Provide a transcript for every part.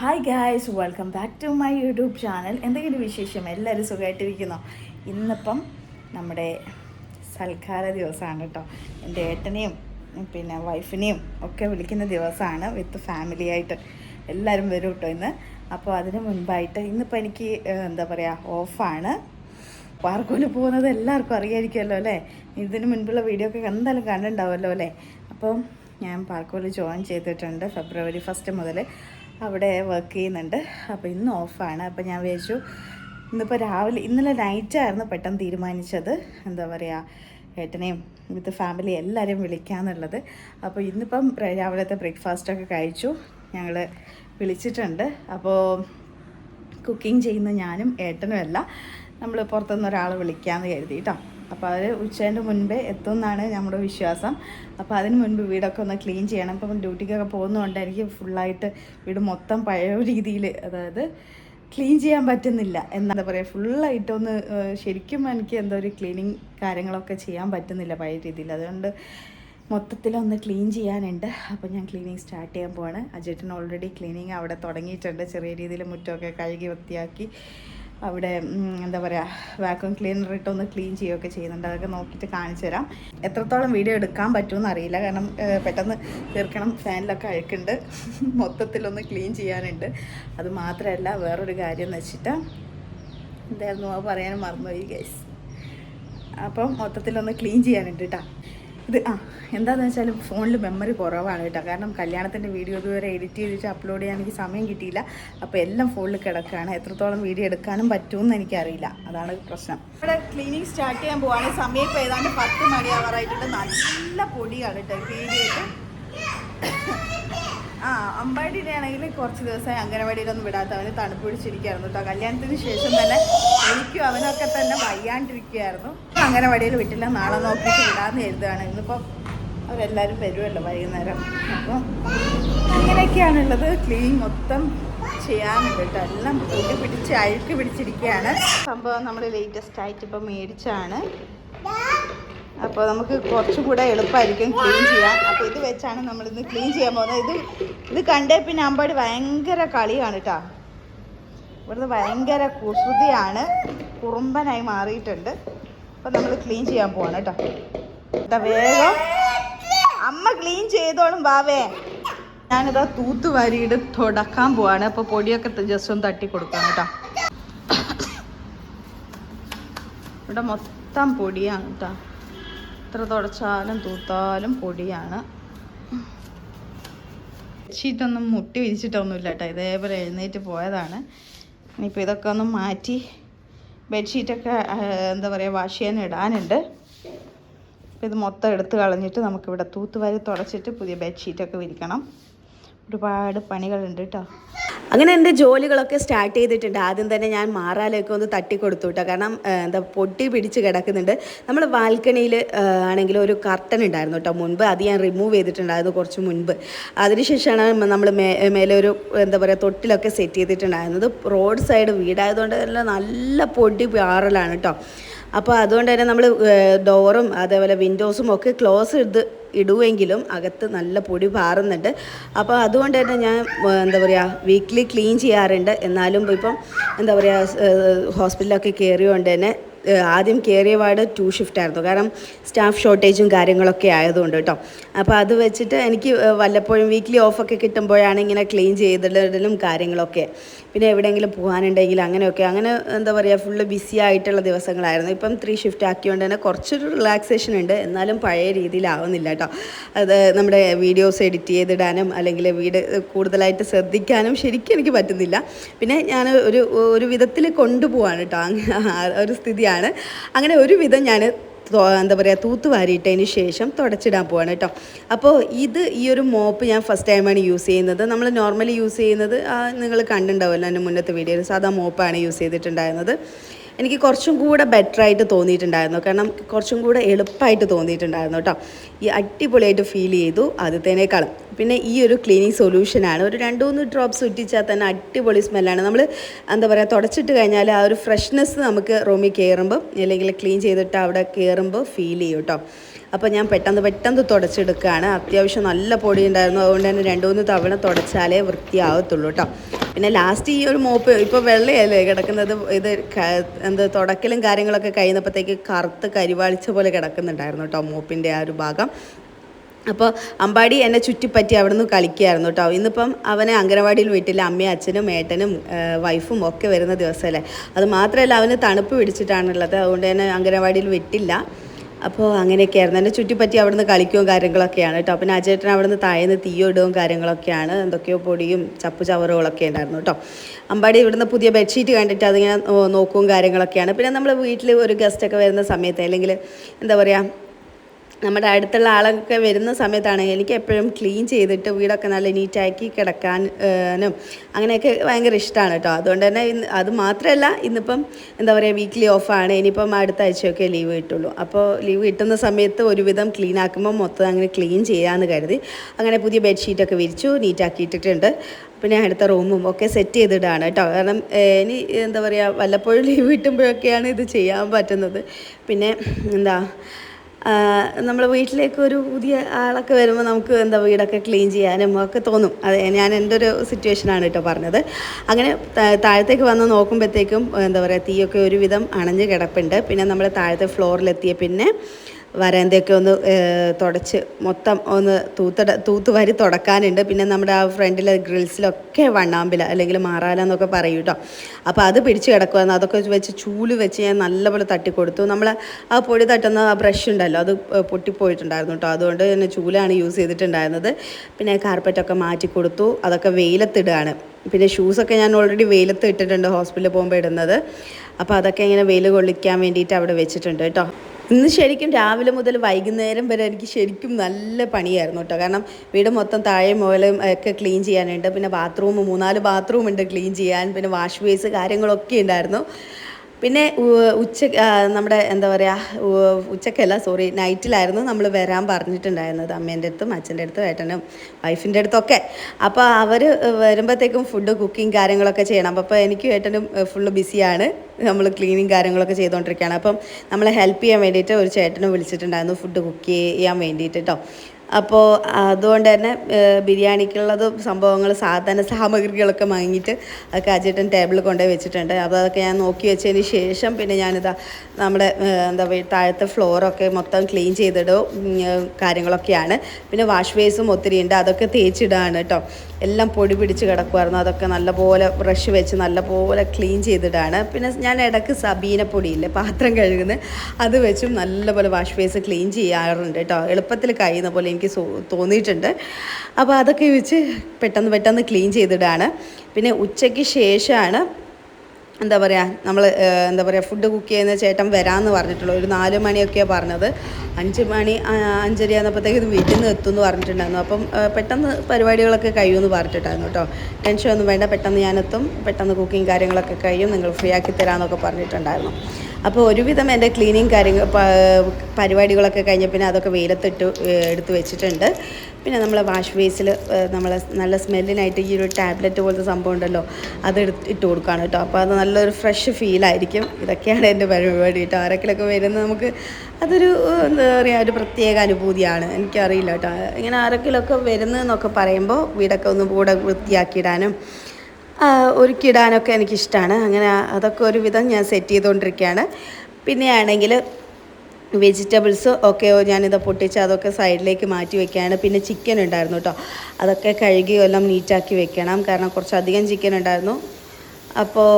Hi guys welcome back to my YouTube channel എന്തെങ്കിലും വിശേഷം? എല്ലാവരും സുഖമായിട്ടിരിക്കുന്നോ? ഇന്നിപ്പം നമ്മുടെ സൽക്കാര ദിവസമാണ് കേട്ടോ. എന്റെ ഏട്ടനെയും പിന്നെ വൈഫിനെയും ഒക്കെ വിളിക്കുന്ന ദിവസമാണ് വിത്ത് ഫാമിലി ആയിട്ട്. എല്ലാവരും വരും കേട്ടോ ഇന്ന്. അപ്പോൾ അതിന് മുൻപായിട്ട് ഇന്നിപ്പോൾ എനിക്ക് എന്താ പറയുക ഓഫാണ്. പാർക്കോൽ പോകുന്നത് എല്ലാവർക്കും അറിയായിരിക്കുമല്ലോ അല്ലേ? ഇതിന് മുൻപുള്ള വീഡിയോ ഒക്കെ എന്തായാലും കണ്ടിട്ടുണ്ടാവുമല്ലോ അല്ലേ? അപ്പം ഞാൻ പാർക്കോൽ ജോയിൻ ചെയ്തിട്ടുണ്ട് ഫെബ്രുവരി ഫസ്റ്റ് മുതൽ അവിടെ വർക്ക് ചെയ്യുന്നുണ്ട്. അപ്പോൾ ഇന്ന് ഓഫാണ് അപ്പോൾ ഞാൻ വിചാരിച്ചു ഇന്നിപ്പോൾ രാവിലെ ഇന്നലെ നൈറ്റായിരുന്നു പെട്ടെന്ന് തീരുമാനിച്ചത്. എന്താ പറയുക ഏട്ടനെയും വിത്ത് ഫാമിലി എല്ലാവരെയും വിളിക്കാന്നുള്ളത്. അപ്പോൾ ഇന്നിപ്പം രാവിലത്തെ ബ്രേക്ക്ഫാസ്റ്റൊക്കെ കഴിച്ചു. ഞങ്ങൾ വിളിച്ചിട്ടുണ്ട്. അപ്പോൾ കുക്കിംഗ് ചെയ്യുന്ന ഞാനും ഏട്ടനും അല്ല നമ്മൾ പുറത്തുനിന്ന് ഒരാൾ വിളിക്കാമെന്ന് കരുതി കേട്ടോ അപ്പോൾ അവർ ഉച്ചേന്റെ മുൻപേ എത്തുമെന്നാണ് നമ്മുടെ വിശ്വാസം. അപ്പോൾ അതിന് മുൻപ് വീടൊക്കെ ഒന്ന് ക്ലീൻ ചെയ്യണം. ഇപ്പം ഡ്യൂട്ടിക്കൊക്കെ പോകുന്നതുകൊണ്ട് എനിക്ക് ഫുള്ളായിട്ട് വീട് മൊത്തം പഴയ രീതിയിൽ അതായത് ക്ലീൻ ചെയ്യാൻ പറ്റുന്നില്ല. എന്താ പറയുക ഫുള്ളായിട്ടൊന്ന് ശരിക്കും എനിക്ക് എന്താ ഒരു ക്ലീനിങ് കാര്യങ്ങളൊക്കെ ചെയ്യാൻ പറ്റുന്നില്ല പഴയ രീതിയിൽ അതുകൊണ്ട് മൊത്തത്തിലൊന്ന് ക്ലീൻ ചെയ്യാനുണ്ട്. അപ്പോൾ ഞാൻ ക്ലീനിങ് സ്റ്റാർട്ട് ചെയ്യാൻ പോവാണ്. അജേട്ടൻ ഓൾറെഡി ക്ലീനിങ് അവിടെ തുടങ്ങിയിട്ടുണ്ട്. ചെറിയ രീതിയിൽ മുറ്റമൊക്കെ കഴുകി വൃത്തിയാക്കി. അവിടെ എന്താ പറയുക വാക്യൂം ക്ലീനർ ഇട്ടൊന്ന് ക്ലീൻ ചെയ്യുകയൊക്കെ ചെയ്യുന്നുണ്ട്. അതൊക്കെ നോക്കിയിട്ട് കാണിച്ചു തരാം. എത്രത്തോളം വീഡിയോ എടുക്കാൻ പറ്റുമെന്ന് അറിയില്ല. കാരണം പെട്ടെന്ന് തീർക്കണം. ഫാനിലൊക്കെ അഴുക്കുണ്ട്. മൊത്തത്തിലൊന്ന് ക്ലീൻ ചെയ്യാനുണ്ട്. അത് മാത്രമല്ല വേറൊരു കാര്യം എന്ന് വെച്ചിട്ട് എന്തായിരുന്നു പറയാൻ മറന്നുപോയി ഗൈസ് അപ്പം മൊത്തത്തിലൊന്ന് ക്ലീൻ ചെയ്യാനുണ്ട് കേട്ടോ ഇത് ആ എന്താണെന്ന് വെച്ചാൽ ഫോണിൽ മെമ്മറി കുറവാണ് കേട്ടോ. കാരണം കല്യാണത്തിന്റെ വീഡിയോ ഇതുവരെ എഡിറ്റ് ചെയ്തിട്ട് അപ്ലോഡ് ചെയ്യാൻ എനിക്ക് സമയം കിട്ടിയില്ല. അപ്പോൾ എല്ലാം ഫോണിൽ കിടക്കുകയാണ്. എത്രത്തോളം വീഡിയോ എടുക്കാനും പറ്റുമെന്ന് എനിക്കറിയില്ല. അതാണ് പ്രശ്നം. ഇവിടെ ക്ലീനിങ് സ്റ്റാർട്ട് ചെയ്യാൻ പോവാണ്. സമയം ഇപ്പോൾ ഏതാണ്ട് പത്ത് മണിയാവാറായിട്ടുണ്ട്. നല്ല പൊടിയാണ് കേട്ടോ വീഡിയോയിട്ട് ആ അമ്പാടിയുടെ ആണെങ്കിൽ കുറച്ച് ദിവസമായി അംഗനവാടിയിലൊന്നും വിടാത്ത അവന് തണുപ്പ് പിടിച്ചിരിക്കുകയായിരുന്നു കേട്ടോ. കല്യാണത്തിന് ശേഷം തന്നെ എനിക്കും അവനൊക്കെ തന്നെ വയ്യാണ്ടിരിക്കുകയായിരുന്നു. അംഗനവാടിയിൽ വിട്ടില്ല നാളെ നോക്കിയിട്ട് വിടാമെന്ന് എഴുതുകയാണ് ഇന്നിപ്പോൾ അവരെല്ലാവരും വരുമല്ലോ വൈകുന്നേരം. അപ്പോൾ അങ്ങനെയൊക്കെയാണുള്ളത്. ക്ലീൻ മൊത്തം ചെയ്യാനുണ്ട് എല്ലാം പൊടി പിടിച്ച് അഴുക്ക് പിടിച്ചിരിക്കുകയാണ്. സംഭവം നമ്മൾ ലേറ്റസ്റ്റ് ആയിട്ട് ഇപ്പോൾ മേടിച്ചാണ് അപ്പോൾ നമുക്ക് കുറച്ചും കൂടെ എളുപ്പമായിരിക്കും ക്ലീൻ ചെയ്യാൻ. അപ്പോൾ ഇത് വെച്ചാണ് നമ്മൾ നമ്മളിന്ന് ക്ലീൻ ചെയ്യാൻ പോകുന്നത്. ഇത് ഇത് കണ്ടേ പിന്നെ അമ്പാടി ഭയങ്കര കളിയാണ് കേട്ടോ. ഇവിടുന്ന് ഭയങ്കര കുസൃതിയാണ്. കുറുമ്പനായി മാറിയിട്ടുണ്ട്. അപ്പോൾ നമ്മൾ ക്ലീൻ ചെയ്യാൻ പോവാണ് കേട്ടോ. വേഗം. അമ്മ ക്ലീൻ ചെയ്തോളും ബാവേ. ഞാനിതാ തൂത്ത് വാരിയിട്ട് തുടക്കാൻ പോവാണ്. അപ്പോൾ പൊടിയൊക്കെ ജസ്റ്റ് ഒന്ന് തട്ടി കൊടുക്കാം കേട്ടോ. ഇവിടെ മൊത്തം പൊടിയാണ് കേട്ടോ. എത്ര തുടച്ചാലും തൂത്താലും പൊടിയാണ്. ബെഡ്ഷീറ്റൊന്നും മുട്ടി വിരിച്ചിട്ടൊന്നുമില്ല കേട്ടോ. ഇതേപോലെ എഴുന്നേറ്റ് പോയതാണ്. ഇനിയിപ്പോൾ ഇതൊക്കെ ഒന്ന് മാറ്റി ബെഡ്ഷീറ്റൊക്കെ എന്താ പറയുക വാഷ് ചെയ്യാൻ ഇടാനുണ്ട്. അപ്പോൾ ഇത് മൊത്തം എടുത്ത് കളഞ്ഞിട്ട് നമുക്കിവിടെ തൂത്തുവാരി തുടച്ചിട്ട് പുതിയ ബെഡ്ഷീറ്റൊക്കെ വിരിക്കണം. ഒരുപാട് പണികളുണ്ട് കേട്ടോ അങ്ങനെ എന്റെ ജോലികളൊക്കെ സ്റ്റാർട്ട് ചെയ്തിട്ടുണ്ട്. ആദ്യം തന്നെ ഞാൻ മാറാലൊക്കെ ഒന്ന് തട്ടി കൊടുത്തു കേട്ടോ കാരണം എന്താ പൊട്ടി പിടിച്ച് കിടക്കുന്നുണ്ട്. നമ്മൾ ബാൽക്കണിയിൽ ആണെങ്കിൽ ഒരു കർട്ടൻ ഉണ്ടായിരുന്നു കേട്ടോ മുൻപ്. അത് ഞാൻ റിമൂവ് ചെയ്തിട്ടുണ്ടായിരുന്നു കുറച്ച് മുൻപ്. അതിനുശേഷമാണ് നമ്മൾ മേ മേലെ ഒരു എന്താ പറയുക തൊട്ടിലൊക്കെ സെറ്റ് ചെയ്തിട്ടുണ്ടായിരുന്നത്. റോഡ് സൈഡ് വീടായതുകൊണ്ട് തന്നെ നല്ല പൊടി പാറലാണ് കേട്ടോ അപ്പോൾ അതുകൊണ്ട് തന്നെ നമ്മൾ ഡോറും അതേപോലെ വിൻഡോസും ഒക്കെ ക്ലോസ് ചെയ്ത് ഇടുമെങ്കിലും അകത്ത് നല്ല പൊടി പാറുന്നുണ്ട്. അപ്പോൾ അതുകൊണ്ട് തന്നെ ഞാൻ എന്താ പറയുക വീക്ക്ലി ക്ലീൻ ചെയ്യാറുണ്ട്. എന്നാലും ഇപ്പം എന്താ പറയുക ഹോസ്പിറ്റലൊക്കെ കയറിയോണ്ട് തന്നെ ആദ്യം കയറിയ വാർഡ് ടു ഷിഫ്റ്റ് ആയിരുന്നു. കാരണം സ്റ്റാഫ് ഷോർട്ടേജും കാര്യങ്ങളൊക്കെ ആയതുകൊണ്ട് കേട്ടോ. അപ്പോൾ അത് വെച്ചിട്ട് എനിക്ക് വല്ലപ്പോഴും വീക്ക്ലി ഓഫൊക്കെ കിട്ടുമ്പോഴാണ് ഇങ്ങനെ ക്ലീൻ ചെയ്തിടലും കാര്യങ്ങളൊക്കെ. പിന്നെ എവിടെയെങ്കിലും പോകാനുണ്ടെങ്കിൽ അങ്ങനെയൊക്കെ. അങ്ങനെ എന്താ പറയുക ഫുള്ള് ബിസി ആയിട്ടുള്ള ദിവസങ്ങളായിരുന്നു. ഇപ്പം ത്രീ ഷിഫ്റ്റ് ആക്കിയോണ്ട് തന്നെ കുറച്ചൊരു റിലാക്സേഷൻ ഉണ്ട്. എന്നാലും പഴയ രീതിയിലാവുന്നില്ല കേട്ടോ അത് നമ്മുടെ വീഡിയോസ് എഡിറ്റ് ചെയ്തിടാനും അല്ലെങ്കിൽ വീട് കൂടുതലായിട്ട് ശ്രദ്ധിക്കാനും ശരിക്കും എനിക്ക് പറ്റുന്നില്ല. പിന്നെ ഞാൻ ഒരു ഒരു വിധത്തിൽ കൊണ്ടുപോവാണ് കേട്ടോ ഒരു സ്ഥിതിയാണ്. അങ്ങനെ ഒരു വിധം ഞാൻ എന്താ പറയുക തൂത്തുവാരിയിട്ടതിന് ശേഷം തുടച്ചിടാൻ പോവാണ് കേട്ടോ. അപ്പോൾ ഇത് ഈ ഒരു മോപ്പ് ഞാൻ ഫസ്റ്റ് ടൈമാണ് യൂസ് ചെയ്യുന്നത്. നമ്മൾ നോർമലി യൂസ് ചെയ്യുന്നത് നിങ്ങൾ കണ്ടിട്ടുണ്ടാവുമല്ലോ എന്റെ മുന്നത്തെ വീഡിയോയിൽ സാധാ മോപ്പാണ് യൂസ് ചെയ്തിട്ടുണ്ടായിരുന്നത്. എനിക്ക് കുറച്ചും കൂടെ ബെറ്റർ ആയിട്ട് തോന്നിയിട്ടുണ്ടായിരുന്നു. കാരണം കുറച്ചും കൂടെ എളുപ്പമായിട്ട് തോന്നിയിട്ടുണ്ടായിരുന്നു കേട്ടോ ഈ അടിപൊളിയായിട്ട് ഫീൽ ചെയ്തു ആദ്യത്തേനേക്കാളും. പിന്നെ ഈ ഒരു ക്ലീനിങ് സൊല്യൂഷനാണ് ഒരു രണ്ട് മൂന്ന് ഡ്രോപ്സ് ഉറ്റിച്ചാൽ തന്നെ അടിപൊളി സ്മെല്ലാണ് നമ്മൾ എന്താ പറയുക തുടച്ചിട്ട് കഴിഞ്ഞാൽ ആ ഒരു ഫ്രഷ്നെസ് നമുക്ക് റൂമിൽ കയറുമ്പോൾ അല്ലെങ്കിൽ ക്ലീൻ ചെയ്തിട്ട് അവിടെ കയറുമ്പോൾ ഫീൽ ചെയ്യും കേട്ടോ അപ്പോൾ ഞാൻ പെട്ടെന്ന് പെട്ടെന്ന് തുടച്ചെടുക്കുകയാണ്. അത്യാവശ്യം നല്ല പൊടി ഉണ്ടായിരുന്നു. അതുകൊണ്ട് തന്നെ രണ്ട് മൂന്ന് തവണ തുടച്ചാലേ വൃത്തിയാവത്തുള്ളൂ കേട്ടോ പിന്നെ ലാസ്റ്റ് ഈ ഒരു മോപ്പ് ഇപ്പോൾ വെള്ളയല്ലേ കിടക്കുന്നത്? ഇത് എന്ത് തുടക്കലും കാര്യങ്ങളൊക്കെ കഴിയുന്നപ്പോഴത്തേക്ക് കറുത്ത് കരിവാളിച്ച പോലെ കിടക്കുന്നുണ്ടായിരുന്നു കേട്ടോ മോപ്പിന്റെ ആ ഒരു ഭാഗം. അപ്പോൾ അമ്പാടി എന്നെ ചുറ്റിപ്പറ്റി അവിടെ നിന്ന് കളിക്കുകയായിരുന്നു കേട്ടോ ഇന്നിപ്പം അവനെ അംഗനവാടിയിൽ വീട്ടിൽ അമ്മയും അച്ഛനും ഏട്ടനും വൈഫും ഒക്കെ വരുന്ന ദിവസമല്ലേ? അത് മാത്രമല്ല അവന് തണുപ്പ് പിടിച്ചിട്ടാണുള്ളത്. അതുകൊണ്ട് തന്നെ അംഗനവാടിയിൽ വിട്ടില്ല. അപ്പോൾ അങ്ങനെയൊക്കെയായിരുന്നു. എന്നെ ചുറ്റിപ്പറ്റി അവിടുന്ന് കളിക്കുകയും കാര്യങ്ങളൊക്കെയാണ് കേട്ടോ. പിന്നെ അജേട്ടൻ അവിടുന്ന് താഴേന്ന് തീയിടുകയും കാര്യങ്ങളൊക്കെയാണ്. എന്തൊക്കെയോ പൊടിയും ചപ്പു ചവറുകളൊക്കെ ഉണ്ടായിരുന്നു കേട്ടോ. അമ്പാടി ഇവിടുന്ന് പുതിയ ബെഡ്ഷീറ്റ് കണ്ടിട്ട് അതിങ്ങനെ നോക്കും നോക്കുകയും കാര്യങ്ങളൊക്കെയാണ്. പിന്നെ നമ്മൾ വീട്ടിൽ ഒരു ഗസ്റ്റൊക്കെ വരുന്ന സമയത്ത് അല്ലെങ്കിൽ എന്താ പറയുക നമ്മുടെ അടുത്തുള്ള ആളൊക്കെ വരുന്ന സമയത്താണ് എനിക്ക് എപ്പോഴും ക്ലീൻ ചെയ്തിട്ട് വീടൊക്കെ നല്ല നീറ്റാക്കി കിടക്കാനും അങ്ങനെയൊക്കെ ഭയങ്കര ഇഷ്ടമാണ് കേട്ടോ. അതുകൊണ്ട് തന്നെ ഇന്ന് അത് മാത്രമല്ല ഇന്നിപ്പം എന്താ പറയുക വീക്ക്ലി ഓഫാണ് ഇനിയിപ്പം അടുത്ത ആഴ്ചയൊക്കെ ലീവ് കിട്ടുള്ളൂ. അപ്പോൾ ലീവ് കിട്ടുന്ന സമയത്ത് ഒരുവിധം ക്ലീൻ ആക്കുമ്പോൾ മൊത്തം അങ്ങനെ ക്ലീൻ ചെയ്യാമെന്ന് കരുതി അങ്ങനെ പുതിയ ബെഡ്ഷീറ്റൊക്കെ വിരിച്ചു നീറ്റാക്കിയിട്ടിട്ടുണ്ട്. പിന്നെ അടുത്ത റൂമും ഒക്കെ സെറ്റ് ചെയ്തിടാണ് കേട്ടോ. കാരണം ഇനി എന്താ പറയുക വല്ലപ്പോഴും ലീവ് കിട്ടുമ്പോഴൊക്കെയാണ് ഇത് ചെയ്യാൻ പറ്റുന്നത്. പിന്നെ എന്താ നമ്മൾ വീട്ടിലേക്ക് ഒരു പുതിയ ആളൊക്കെ വരുമ്പോൾ നമുക്ക് എന്താ വീടൊക്കെ ക്ലീൻ ചെയ്യാനും ഒക്കെ തോന്നും. അതെ ഞാൻ എന്റെ ഒരു സിറ്റുവേഷനാണ് കേട്ടോ പറഞ്ഞത്. അങ്ങനെ താഴത്തേക്ക് വന്ന് നോക്കുമ്പോഴത്തേക്കും എന്താ പറയുക തീയൊക്കെ ഒരുവിധം അണഞ്ഞ് കിടപ്പുണ്ട്. പിന്നെ നമ്മൾ താഴത്തെ ഫ്ലോറിലെത്തിയ പിന്നെ വരാന്തയൊക്കെ ഒന്ന് തുടച്ച് മൊത്തം ഒന്ന് തൂത്തട തൂത്ത് വരി തുടക്കാനുണ്ട്. പിന്നെ നമ്മുടെ ആ ഫ്രണ്ടിലെ ഗ്രിൽസിലൊക്കെ വണ്ണാമ്പില അല്ലെങ്കിൽ മാറാല എന്നൊക്കെ പറയും കേട്ടോ അപ്പോൾ അത് പിടിച്ച് കിടക്കുമായിരുന്നു അതൊക്കെ വെച്ച് ചൂൽ വെച്ച് ഞാൻ നല്ലപോലെ തട്ടിക്കൊടുത്തു. നമ്മൾ ആ പൊടി തട്ടുന്ന ആ ബ്രഷ് ഉണ്ടല്ലോ അത് പൊട്ടിപ്പോയിട്ടുണ്ടായിരുന്നു കേട്ടോ അതുകൊണ്ട് തന്നെ ചൂലാണ് യൂസ് ചെയ്തിട്ടുണ്ടായിരുന്നത്. പിന്നെ കാർപ്പറ്റൊക്കെ മാറ്റി കൊടുത്തു. അതൊക്കെ വെയിലത്തിടുകയാണ് പിന്നെ ഷൂസൊക്കെ ഞാൻ ഓൾറെഡി വെയിലത്ത് ഇട്ടിട്ടുണ്ട് ഹോസ്പിറ്റലിൽ പോകുമ്പോൾ ഇടുന്നത്. അപ്പോൾ അതൊക്കെ ഇങ്ങനെ വെയിൽ കൊള്ളിക്കാൻ വേണ്ടിയിട്ട് അവിടെ വെച്ചിട്ടുണ്ട് കേട്ടോ ഇന്ന് ശരിക്കും രാവിലെ മുതൽ വൈകുന്നേരം വരെ എനിക്ക് ശരിക്കും നല്ല പണിയായിരുന്നു കേട്ടോ. കാരണം വീട് മൊത്തം താഴെ മുകളിലും ഒക്കെ ക്ലീൻ ചെയ്യാനുണ്ട്. പിന്നെ ബാത്റൂം മൂന്നാൽ ബാത്റൂം ഉണ്ട് ക്ലീൻ ചെയ്യാൻ. പിന്നെ വാഷ് ബേസ് കാര്യങ്ങളൊക്കെ ഉണ്ടായിരുന്നു. പിന്നെ ഉച്ച നമ്മുടെ എന്താ പറയുക ഉച്ചക്കല്ല സോറി നൈറ്റിലായിരുന്നു നമ്മൾ വരാൻ പറഞ്ഞിട്ടുണ്ടായിരുന്നത് അമ്മേന്റെ അടുത്തും അച്ഛന്റെ അടുത്തും ഏട്ടനും വൈഫിന്റെ അടുത്തൊക്കെ. അപ്പോൾ അവർ വരുമ്പോഴത്തേക്കും ഫുഡ് കുക്കിംഗ് കാര്യങ്ങളൊക്കെ ചെയ്യണം. അപ്പോൾ എനിക്കും ഏട്ടനും ഫുള്ള് ബിസിയാണ് നമ്മൾ ക്ലീനിങ് കാര്യങ്ങളൊക്കെ ചെയ്തുകൊണ്ടിരിക്കുകയാണ് അപ്പം നമ്മളെ ഹെൽപ്പ് ചെയ്യാൻ വേണ്ടിയിട്ട് ഒരു ചേട്ടനെ വിളിച്ചിട്ടുണ്ടായിരുന്നു ഫുഡ് കുക്ക് ചെയ്യാൻ വേണ്ടിയിട്ട് കേട്ടോ അപ്പോൾ അതുകൊണ്ട് തന്നെ ബിരിയാണിക്കുള്ളത് സംഭവങ്ങൾ സാധന സാമഗ്രികളൊക്കെ വാങ്ങിയിട്ട് അതൊക്കെ അജേട്ടൻ ടേബിളിൽ കൊണ്ടുപോയി വെച്ചിട്ടുണ്ട്. അപ്പോൾ അതൊക്കെ ഞാൻ നോക്കി വെച്ചതിന് ശേഷം പിന്നെ ഞാനിതാ നമ്മുടെ എന്താ താഴത്തെ ഫ്ലോറൊക്കെ മൊത്തം ക്ലീൻ ചെയ്തിടും കാര്യങ്ങളൊക്കെയാണ്. പിന്നെ വാഷ് ബേസും ഒത്തിരി ഉണ്ട് അതൊക്കെ തേച്ചിടുകയാണ് കേട്ടോ എല്ലാം പൊടി പിടിച്ച് കിടക്കുമായിരുന്നു അതൊക്കെ നല്ലപോലെ ബ്രഷ് വെച്ച് നല്ലപോലെ ക്ലീൻ ചെയ്തിടാണ്. പിന്നെ ഞാൻ ഇടയ്ക്ക് സബീന പൊടിയില്ലേ പാത്രം കഴുകുന്നത് അത് വെച്ചും നല്ലപോലെ വാഷ് ബേസ് ക്ലീൻ ചെയ്യാറുണ്ട് കേട്ടോ എളുപ്പത്തിൽ കഴിയുന്ന പോലെ എനിക്ക് തോന്നിയിട്ടുണ്ട്. അപ്പോൾ അതൊക്കെ വെച്ച് പെട്ടെന്ന് പെട്ടെന്ന് ക്ലീൻ ചെയ്തിടാണ്. പിന്നെ ഉച്ചയ്ക്ക് ശേഷമാണ് എന്താ പറയുക നമ്മൾ എന്താ പറയുക ഫുഡ് കുക്ക് ചെയ്യുന്ന ചേട്ടൻ വരാമെന്ന് പറഞ്ഞിട്ടുള്ളൂ. ഒരു നാല് മണിയൊക്കെയാണ് പറഞ്ഞത്. അഞ്ച് മണി അഞ്ചര ആകുന്നപ്പോഴത്തേക്ക് ഇത് വീട്ടിൽ നിന്ന് എത്തും എന്ന് പറഞ്ഞിട്ടുണ്ടായിരുന്നു. അപ്പം പെട്ടെന്ന് പരിപാടികളൊക്കെ കഴിയുമെന്ന് പറഞ്ഞിട്ടുണ്ടായിരുന്നു കേട്ടോ. ടെൻഷൻ ഒന്നും വേണ്ട പെട്ടെന്ന് ഞാനെത്തും പെട്ടെന്ന് കുക്കിംഗ് കാര്യങ്ങളൊക്കെ കഴിയും. നിങ്ങൾ ഫ്രീ ആക്കി തരാമെന്നൊക്കെ പറഞ്ഞിട്ടുണ്ടായിരുന്നു. അപ്പോൾ ഒരുവിധം എന്റെ ക്ലീനിങ് കാര്യങ്ങൾ പരിപാടികളൊക്കെ കഴിഞ്ഞ പിന്നെ അതൊക്കെ വെയിലത്തിട്ട് എടുത്ത് വെച്ചിട്ടുണ്ട്. പിന്നെ നമ്മൾ വാഷ് ബേസിൽ നമ്മൾ നല്ല സ്മെല്ലിനായിട്ട് ഈ ഒരു ടാബ്ലറ്റ് പോലത്തെ സംഭവം ഉണ്ടല്ലോ അത് ഇട്ട് കൊടുക്കുകയാണ് കേട്ടോ. അപ്പോൾ അത് നല്ലൊരു ഫ്രഷ് ഫീലായിരിക്കും ഇതൊക്കെയാണ് എന്റെ പരിപാടി കേട്ടോ. ആരൊക്കെയൊക്കെ വരുന്നത് നമുക്ക് അതൊരു എന്താ പറയുക ഒരു പ്രത്യേക അനുഭൂതിയാണ്. എനിക്കറിയില്ല കേട്ടോ. ഇങ്ങനെ ആരൊക്കെയൊക്കെ വരുന്നതെന്നൊക്കെ പറയുമ്പോൾ വീടൊക്കെ ഒന്ന് കൂടെ വൃത്തിയാക്കിയിടാനും ഒരുക്കിയിടാനൊക്കെ എനിക്കിഷ്ടമാണ് അങ്ങനെ അതൊക്കെ ഒരുവിധം ഞാൻ സെറ്റ് ചെയ്തുകൊണ്ടിരിക്കുകയാണ്. പിന്നെ ആണെങ്കിൽ വെജിറ്റബിൾസ് ഒക്കെ ഞാനിത് പൊട്ടിച്ച് അതൊക്കെ സൈഡിലേക്ക് മാറ്റി വെക്കുകയാണ് പിന്നെ ചിക്കൻ ഉണ്ടായിരുന്നു കേട്ടോ അതൊക്കെ കഴുകി എല്ലാം നീറ്റാക്കി വെക്കണം. കാരണം കുറച്ചധികം ചിക്കൻ ഉണ്ടായിരുന്നു. അപ്പോൾ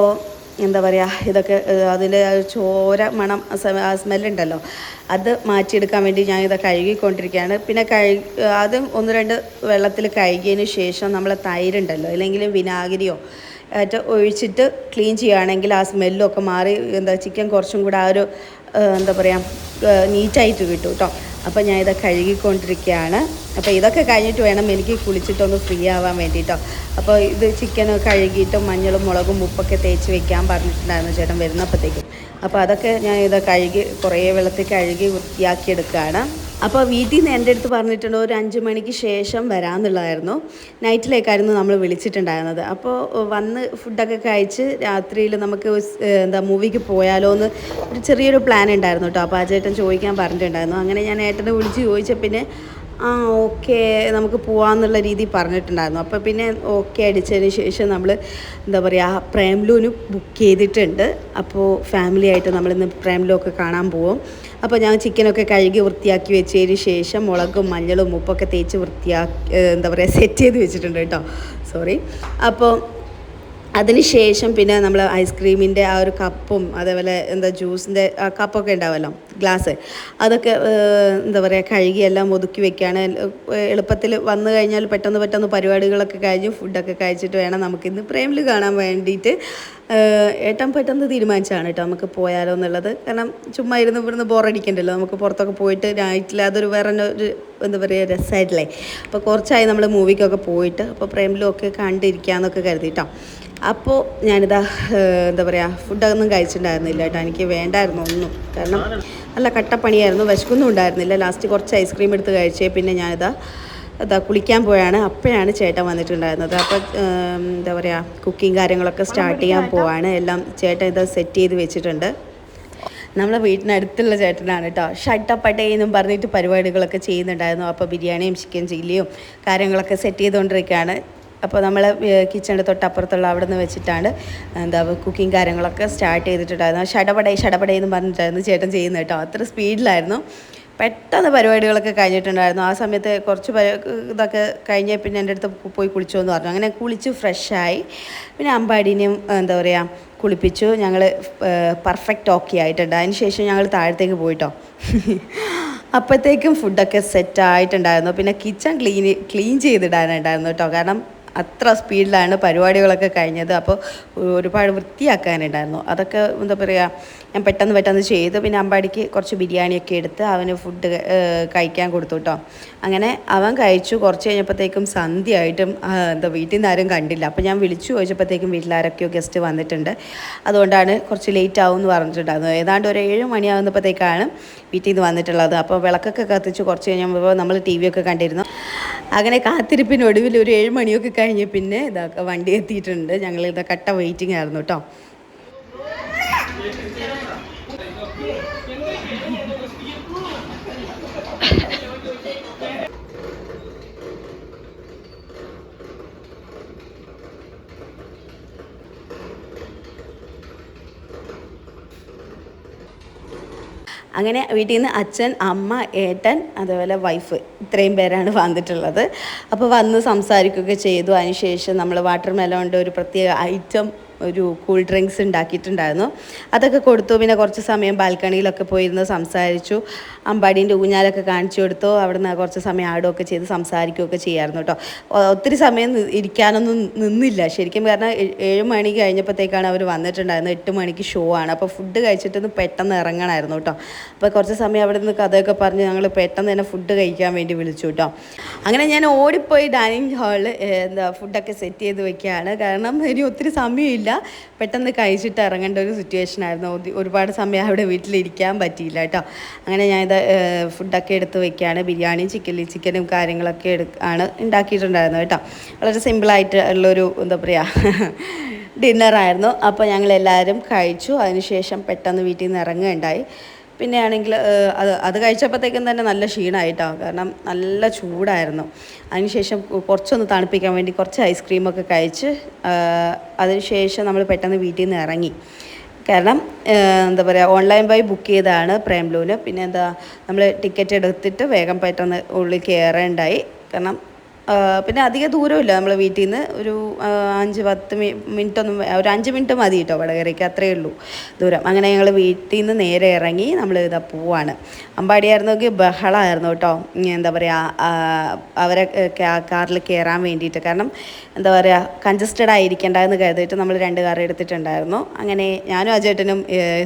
എന്താ പറയുക ഇതൊക്കെ അതിന്റെ ചോര മണം ആ സ്മെല്ലുണ്ടല്ലോ അത് മാറ്റിയെടുക്കാൻ വേണ്ടി ഞാൻ ഇത് കഴുകിക്കൊണ്ടിരിക്കുകയാണ്. പിന്നെ കഴുകി ആദ്യം ഒന്ന് രണ്ട് വെള്ളത്തിൽ കഴുകിയതിന് ശേഷം നമ്മൾ തൈരുണ്ടല്ലോ അല്ലെങ്കിൽ വിനാഗിരിയോ ഒഴിച്ചിട്ട് ക്ലീൻ ചെയ്യുകയാണെങ്കിൽ ആ സ്മെല്ലൊക്കെ മാറി. എന്താ ചിക്കൻ കുറച്ചും കൂടെ ആ ഒരു എന്താ പറയുക നീറ്റായിട്ട് കിട്ടും കേട്ടോ അപ്പോൾ ഞാൻ ഇതൊക്കെ കഴുകിക്കൊണ്ടിരിക്കുകയാണ് അപ്പോൾ ഇതൊക്കെ കഴിഞ്ഞിട്ട് വേണം എനിക്ക് കുളിച്ചിട്ടൊന്ന് ഫ്രീ ആവാൻ വേണ്ടിയിട്ടോ അപ്പോൾ ഇത് ചിക്കൻ കഴുകിയിട്ടും മഞ്ഞളും മുളകും ഉപ്പൊക്കെ തേച്ച് വെക്കാൻ പറഞ്ഞിട്ടുണ്ടായിരുന്നു ചേട്ടൻ വരുന്നപ്പോഴത്തേക്കും അപ്പോൾ അതൊക്കെ ഞാൻ ഇത് കഴുകി കുറേ വെള്ളത്തിൽ കഴുകി വൃത്തിയാക്കി എടുക്കുകയാണ് അപ്പോൾ വീട്ടിൽ നിന്ന് എന്റെ അടുത്ത് പറഞ്ഞിട്ടുണ്ട് ഒരു അഞ്ച് മണിക്ക് ശേഷം വരാമെന്നുള്ളതായിരുന്നു. നൈറ്റിലേക്കായിരുന്നു നമ്മൾ വിളിച്ചിട്ടുണ്ടായിരുന്നത്. അപ്പോൾ വന്ന് ഫുഡൊക്കെ കഴിച്ച് രാത്രിയിൽ നമുക്ക് എന്താ മൂവിക്ക് പോയാലോ എന്ന് ഒരു ചെറിയൊരു പ്ലാൻ ഉണ്ടായിരുന്നു കേട്ടോ. അപ്പോൾ ആ ചേട്ടൻ ചോദിക്കാൻ പറഞ്ഞിട്ടുണ്ടായിരുന്നു. അങ്ങനെ ഞാൻ ഏട്ടനെ വിളിച്ച് ചോദിച്ച പിന്നെ ആ ഓക്കെ നമുക്ക് പോവാമെന്നുള്ള രീതി പറഞ്ഞിട്ടുണ്ടായിരുന്നു. അപ്പോൾ പിന്നെ ഓക്കെ അടിച്ചതിന് ശേഷം നമ്മൾ എന്താ പറയുക പ്രേംലൂന് ബുക്ക് ചെയ്തിട്ടുണ്ട്. അപ്പോൾ ഫാമിലി ആയിട്ട് നമ്മളിന്ന് പ്രേംലൂ ഒക്കെ കാണാൻ പോവും. അപ്പോൾ ഞാൻ ചിക്കനൊക്കെ കഴുകി വൃത്തിയാക്കി വെച്ചതിന് ശേഷം മുളകും മഞ്ഞളും ഉപ്പൊക്കെ തേച്ച് വൃത്തിയാക്കി എന്താ പറയുക സെറ്റ് ചെയ്ത് വെച്ചിട്ടുണ്ട് കേട്ടോ. സോറി അപ്പോൾ അതിനുശേഷം പിന്നെ നമ്മൾ ഐസ്ക്രീമിന്റെ ആ ഒരു കപ്പും അതേപോലെ എന്താ ജ്യൂസിന്റെ ആ കപ്പൊക്കെ ഉണ്ടാവുമല്ലോ ഗ്ലാസ് അതൊക്കെ എന്താ പറയുക കഴുകി എല്ലാം ഒതുക്കി വെക്കുകയാണ് എളുപ്പത്തിൽ വന്നു കഴിഞ്ഞാൽ പെട്ടെന്ന് പെട്ടെന്ന് പരിപാടികളൊക്കെ കഴിഞ്ഞ് ഫുഡൊക്കെ കഴിച്ചിട്ട് വേണം നമുക്കിന്ന് പ്രേമിൽ കാണാൻ വേണ്ടിയിട്ട് ഏട്ടൻ പെട്ടെന്ന് തീരുമാനിച്ചാണ് കേട്ടോ നമുക്ക് പോയാലോ എന്നുള്ളത്. കാരണം ചുമ്മാ ഇരുന്ന് ഇവിടുന്ന് ബോറടിക്കണ്ടല്ലോ. നമുക്ക് പുറത്തൊക്കെ പോയിട്ട് നൈറ്റിൽ അതൊരു വേറെ ഒരു എന്താ പറയുക രസമായിട്ടില്ലേ അപ്പോൾ കുറച്ചായി നമ്മൾ മൂവിക്കൊക്കെ പോയിട്ട് അപ്പോൾ പ്രേമിലും ഒക്കെ കണ്ടിരിക്കാമെന്നൊക്കെ കരുതി കേട്ടോ. അപ്പോൾ ഞാനിതാ എന്താ പറയുക ഫുഡൊന്നും കഴിച്ചിട്ടുണ്ടായിരുന്നില്ല കേട്ടോ. എനിക്ക് വേണ്ടായിരുന്നു ഒന്നും. കാരണം നല്ല കട്ടപ്പണിയായിരുന്നു. വിശക്കൊന്നും ഉണ്ടായിരുന്നില്ല. ലാസ്റ്റ് കുറച്ച് ഐസ്ക്രീം എടുത്ത് കഴിച്ചേ പിന്നെ ഞാനിതാ ഇതാ കുളിക്കാൻ പോയാണ്. അപ്പോഴാണ് ചേട്ടൻ വന്നിട്ടുണ്ടായിരുന്നത്. അപ്പോൾ എന്താ പറയുക കുക്കിംഗ് കാര്യങ്ങളൊക്കെ സ്റ്റാർട്ട് ചെയ്യാൻ പോവാണ്. എല്ലാം ചേട്ടൻ ഇത് സെറ്റ് ചെയ്ത് വെച്ചിട്ടുണ്ട്. നമ്മളെ വീട്ടിനടുത്തുള്ള ചേട്ടനാണ് കേട്ടോ. ഷട്ടപ്പട്ടേ എന്നും പറഞ്ഞിട്ട് പരിപാടികളൊക്കെ ചെയ്യുന്നുണ്ടായിരുന്നു. അപ്പോൾ ബിരിയാണിയും ചിക്കൻ ചില്ലിയും കാര്യങ്ങളൊക്കെ സെറ്റ് ചെയ്തുകൊണ്ടിരിക്കുകയാണ്. അപ്പോൾ നമ്മൾ കിച്ചണിന്റെ തൊട്ടപ്പുറത്തുള്ള അവിടെ നിന്ന് വെച്ചിട്ടാണ് എന്താ കുക്കിംഗ് കാര്യങ്ങളൊക്കെ സ്റ്റാർട്ട് ചെയ്തിട്ടുണ്ടായിരുന്നു ഷടപടേ ഷടപടേ എന്ന് പറഞ്ഞിട്ടായിരുന്നു ചേട്ടൻ ചെയ്യുന്നത് കേട്ടോ. അത്ര സ്പീഡിലായിരുന്നു. പെട്ടെന്ന് പരിപാടികളൊക്കെ കഴിഞ്ഞിട്ടുണ്ടായിരുന്നു. ആ സമയത്ത് കുറച്ച് ഇതൊക്കെ കഴിഞ്ഞ് പിന്നെ എന്റെ അടുത്ത് പോയി കുളിച്ചോ എന്ന് പറഞ്ഞു. അങ്ങനെ കുളിച്ച് ഫ്രഷായി. പിന്നെ അമ്പാടിനെയും എന്താ പറയുക കുളിപ്പിച്ചു. ഞങ്ങൾ പെർഫെക്റ്റ് ഓക്കെ ആയിട്ടുണ്ട്. അതിന് ശേഷം ഞങ്ങൾ താഴത്തേക്ക് പോയിട്ടോ. അപ്പോഴത്തേക്കും ഫുഡൊക്കെ സെറ്റ് ആയിട്ടുണ്ടായിരുന്നു. പിന്നെ കിച്ചൺ ക്ലീൻ ക്ലീൻ ചെയ്തിടാനുണ്ടായിരുന്നു കേട്ടോ. കാരണം അത്ര സ്പീഡിലാണ് പരിപാടികളൊക്കെ കഴിഞ്ഞത്. അപ്പോൾ ഒരുപാട് വൃത്തിയാക്കാനുണ്ടായിരുന്നു. അതൊക്കെ എന്താ പറയുക ഞാൻ പെട്ടെന്ന് പെട്ടെന്ന് ചെയ്ത്. പിന്നെ അമ്പാടിക്ക് കുറച്ച് ബിരിയാണിയൊക്കെ എടുത്ത് അവന് ഫുഡ് കഴിക്കാൻ കൊടുത്തു കേട്ടോ അങ്ങനെ അവൻ കഴിച്ചു. കുറച്ച് കഴിഞ്ഞപ്പോഴത്തേക്കും സന്ധ്യയായിട്ടും എന്താ വീട്ടിൽ നിന്ന് ആരും കണ്ടില്ല. അപ്പോൾ ഞാൻ വിളിച്ചു. ചോദിച്ചപ്പോഴത്തേക്കും വീട്ടിലാരൊക്കെയോ ഗസ്റ്റ് വന്നിട്ടുണ്ട്. അതുകൊണ്ടാണ് കുറച്ച് ലേറ്റ് ആവും എന്ന് പറഞ്ഞിട്ടുണ്ടായിരുന്നു. ഏതാണ്ട് ഒരു ഏഴ് മണിയാകുന്നപ്പോഴത്തേക്കാണ് വീട്ടിൽ നിന്ന് വന്നിട്ടുള്ളത്. അപ്പോൾ വിളക്കൊക്കെ കത്തിച്ച് കുറച്ച് കഴിഞ്ഞപ്പോൾ നമ്മൾ ടി വി ഒക്കെ കണ്ടിരുന്നു. അങ്ങനെ കാത്തിരിപ്പിനൊടുവിൽ ഒരു ഏഴ് മണിയൊക്കെ കഴിഞ്ഞ് പിന്നെ ഇതാ വണ്ടി എത്തിയിട്ടുണ്ട്. ഞങ്ങൾ ഇതാ കട്ട വെയിറ്റിംഗ് ആയിരുന്നു കേട്ടോ അങ്ങനെ വീട്ടിൽ നിന്ന് അച്ഛൻ അമ്മ ഏട്ടൻ അതുപോലെ വൈഫ് ഇത്രയും പേരാണ് വന്നിട്ടുള്ളത്. അപ്പോൾ വന്ന് സംസാരിക്കുകയൊക്കെ ചെയ്തു. അതിനുശേഷം നമ്മൾ വാട്ടർ മെലോണിന്റെ ഒരു പ്രത്യേക ഐറ്റം ഒരു കൂൾ ഡ്രിങ്ക്സ് ഉണ്ടാക്കിയിട്ടുണ്ടായിരുന്നു. അതൊക്കെ കൊടുത്തു. പിന്നെ കുറച്ച് സമയം ബാൽക്കണിയിലൊക്കെ പോയിരുന്ന് സംസാരിച്ചു. അമ്പാടീന്റെ ഊഞ്ഞാലൊക്കെ കാണിച്ചു കൊടുത്തു. അവിടുന്ന് കുറച്ച് സമയം ആടുകയൊക്കെ ചെയ്ത് സംസാരിക്കുകയൊക്കെ ചെയ്യായിരുന്നു കേട്ടോ. ഒത്തിരി സമയം ഇരിക്കാനൊന്നും നിന്നില്ല. ശരിക്കും കാരണം ഏഴ് മണി കഴിഞ്ഞപ്പോഴത്തേക്കാണ് അവർ വന്നിട്ടുണ്ടായിരുന്നത്. എട്ട് മണിക്ക് ഷോ ആണ്. അപ്പോൾ ഫുഡ് കഴിച്ചിട്ടൊന്ന് പെട്ടെന്ന് ഇറങ്ങണമായിരുന്നു കേട്ടോ. അപ്പോൾ കുറച്ച് സമയം അവിടെ നിന്ന് കഥയൊക്കെ പറഞ്ഞ് ഞങ്ങൾ പെട്ടെന്ന് തന്നെ ഫുഡ് കഴിക്കാൻ വേണ്ടി വിളിച്ചു കേട്ടോ. അങ്ങനെ ഞാൻ ഓടിപ്പോയി ഡൈനിങ് ഹാളിൽ എന്താ ഫുഡൊക്കെ സെറ്റ് ചെയ്ത് വെക്കുകയാണ്. കാരണം ഇനി ഒത്തിരി സമയമില്ല. പെട്ടെന്ന് കഴിച്ചിട്ട് ഇറങ്ങേണ്ട ഒരു സിറ്റുവേഷൻ ആയിരുന്നു. ഒരുപാട് സമയം അവിടെ വീട്ടിലിരിക്കാൻ പറ്റിയില്ല കേട്ടോ. അങ്ങനെ ഞാനിത് ഇത് ഫുഡൊക്കെ എടുത്ത് വെക്കുകയാണ്. ബിരിയാണിയും ചിക്കൻ ചിക്കനും കാര്യങ്ങളൊക്കെ എടു ആണ് ഉണ്ടാക്കിയിട്ടുണ്ടായിരുന്നു കേട്ടോ. വളരെ സിമ്പിളായിട്ട് ഉള്ളൊരു എന്താ പറയുക ഡിന്നറായിരുന്നു അപ്പോൾ ഞങ്ങൾ എല്ലാവരും കഴിച്ചു. അതിനുശേഷം പെട്ടെന്ന് വീട്ടിൽ നിന്ന് ഇറങ്ങുകയുണ്ടായി. പിന്നെ ആണെങ്കിൽ അത് അത് കഴിച്ചപ്പോഴത്തേക്കും തന്നെ നല്ല ക്ഷീണമായിട്ടോ കാരണം നല്ല ചൂടായിരുന്നു. അതിനുശേഷം കുറച്ചൊന്ന് തണുപ്പിക്കാൻ വേണ്ടി കുറച്ച് ഐസ്ക്രീമൊക്കെ കഴിച്ച് അതിനുശേഷം നമ്മൾ പെട്ടെന്ന് വീട്ടിൽ നിന്ന് ഇറങ്ങി. കാരണം എന്താ പറയുക ഓൺലൈൻ വഴി ബുക്ക് ചെയ്തതാണ് പ്രേംലൂന് പിന്നെ എന്താ നമ്മൾ ടിക്കറ്റ് എടുത്തിട്ട് വേഗം പെട്ടെന്ന് ഉള്ളിൽ കയറേണ്ടായി. കാരണം പിന്നെ അധിക ദൂരമില്ല നമ്മൾ വീട്ടിൽ നിന്ന് ഒരു അഞ്ച് പത്ത് മിനിറ്റ് ഒന്നും ഒരു അഞ്ച് മിനിറ്റ് മതി കേട്ടോ വടകരയ്ക്ക്. അത്രയേ ഉള്ളൂ ദൂരം. അങ്ങനെ ഞങ്ങൾ വീട്ടിൽ നിന്ന് നേരെ ഇറങ്ങി നമ്മൾ ഇതാ പോവാണ്. അമ്പാടിയായിരുന്നെങ്കിൽ ബഹളമായിരുന്നു കേട്ടോ. എന്താ പറയുക അവരെ കാറിൽ കയറാൻ വേണ്ടിയിട്ട് കാരണം എന്താ പറയുക കൺജസ്റ്റഡ് ആയിരിക്കേണ്ട എന്ന് കരുതിയിട്ട് നമ്മൾ രണ്ട് കാർ എടുത്തിട്ടുണ്ടായിരുന്നു. അങ്ങനെ ഞാനും അജേട്ടനും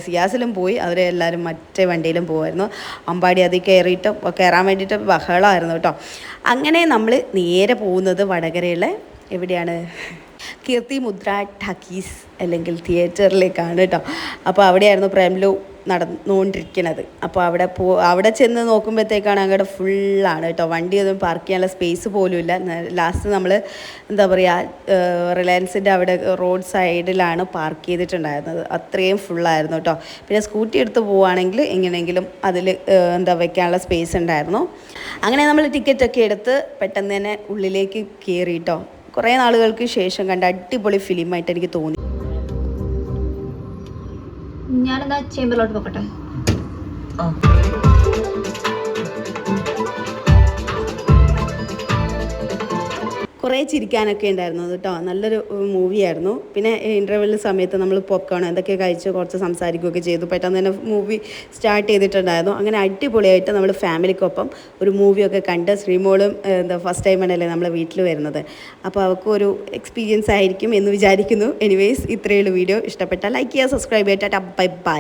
സിയാസിലും പോയി. അവരെ എല്ലാവരും മറ്റേ വണ്ടിയിലും പോകുമായിരുന്നു അമ്പാടി അതിൽ കയറിയിട്ട് കയറാൻ വേണ്ടിയിട്ട് ബഹളമായിരുന്നു കേട്ടോ. അങ്ങനെ നമ്മൾ നേരെ പോകുന്നത് വടകരയിലെ എവിടെയാണ്? കീർത്തി മുദ്ര ടക്കീസ് അല്ലെങ്കിൽ തിയേറ്ററിലേക്കാണ് കേട്ടോ. അപ്പോൾ അവിടെയായിരുന്നു പ്രേംലു നടന്നുകൊണ്ടിരിക്കുന്നത് അപ്പോൾ അവിടെ പോ അവിടെ ചെന്ന് നോക്കുമ്പോഴത്തേക്കാണ് അങ്ങോട്ട് ഫുള്ളാണ് കേട്ടോ. വണ്ടി ഒന്നും പാർക്ക് ചെയ്യാനുള്ള സ്പേസ് പോലുമില്ല ലാസ്റ്റ് നമ്മൾ എന്താ പറയുക റിലയൻസിന്റെ അവിടെ റോഡ് സൈഡിലാണ് പാർക്ക് ചെയ്തിട്ടുണ്ടായിരുന്നത്. അത്രയും ഫുള്ളായിരുന്നു കേട്ടോ. പിന്നെ സ്കൂട്ടി എടുത്ത് പോവുകയാണെങ്കിൽ എങ്ങനെയെങ്കിലും അതിൽ എന്താ വയ്ക്കാനുള്ള സ്പേസ് ഉണ്ടായിരുന്നു. അങ്ങനെ നമ്മൾ ടിക്കറ്റൊക്കെ എടുത്ത് പെട്ടെന്ന് തന്നെ ഉള്ളിലേക്ക് കയറി കേട്ടോ. കുറേ നാളുകൾക്ക് ശേഷം കണ്ട അടിപൊളി ഫിലിമായിട്ട് എനിക്ക് തോന്നി. ഞാനെന്നാ ചേമ്പറിലോട്ട് പോകട്ടെ കുറേ ചിരിക്കാനൊക്കെ ഉണ്ടായിരുന്നു കേട്ടോ. നല്ലൊരു മൂവിയായിരുന്നു പിന്നെ ഇന്റർവെല്ലിന് സമയത്ത് നമ്മൾ പൊക്കണം എന്തൊക്കെ കഴിച്ച് കുറച്ച് സംസാരിക്കുകയൊക്കെ ചെയ്തു. പെട്ടെന്ന് തന്നെ മൂവി സ്റ്റാർട്ട് ചെയ്തിട്ടുണ്ടായിരുന്നു. അങ്ങനെ അടിപൊളിയായിട്ട് നമ്മൾ ഫാമിലിക്കൊപ്പം ഒരു മൂവിയൊക്കെ കണ്ട് ശ്രീമോളും എന്താ ഫസ്റ്റ് ടൈമാണല്ലേ നമ്മളെ വീട്ടിൽ വരുന്നത്. അപ്പോൾ അവൾക്കും ഒരു എക്സ്പീരിയൻസ് ആയിരിക്കും എന്ന് വിചാരിക്കുന്നു. എനിവേസ് ഇത്രയുള്ള വീഡിയോ. ഇഷ്ടപ്പെട്ടാൽ ലൈക്ക് ചെയ്യുക സബ്സ്ക്രൈബ് ചെയ്യുക. Bye bye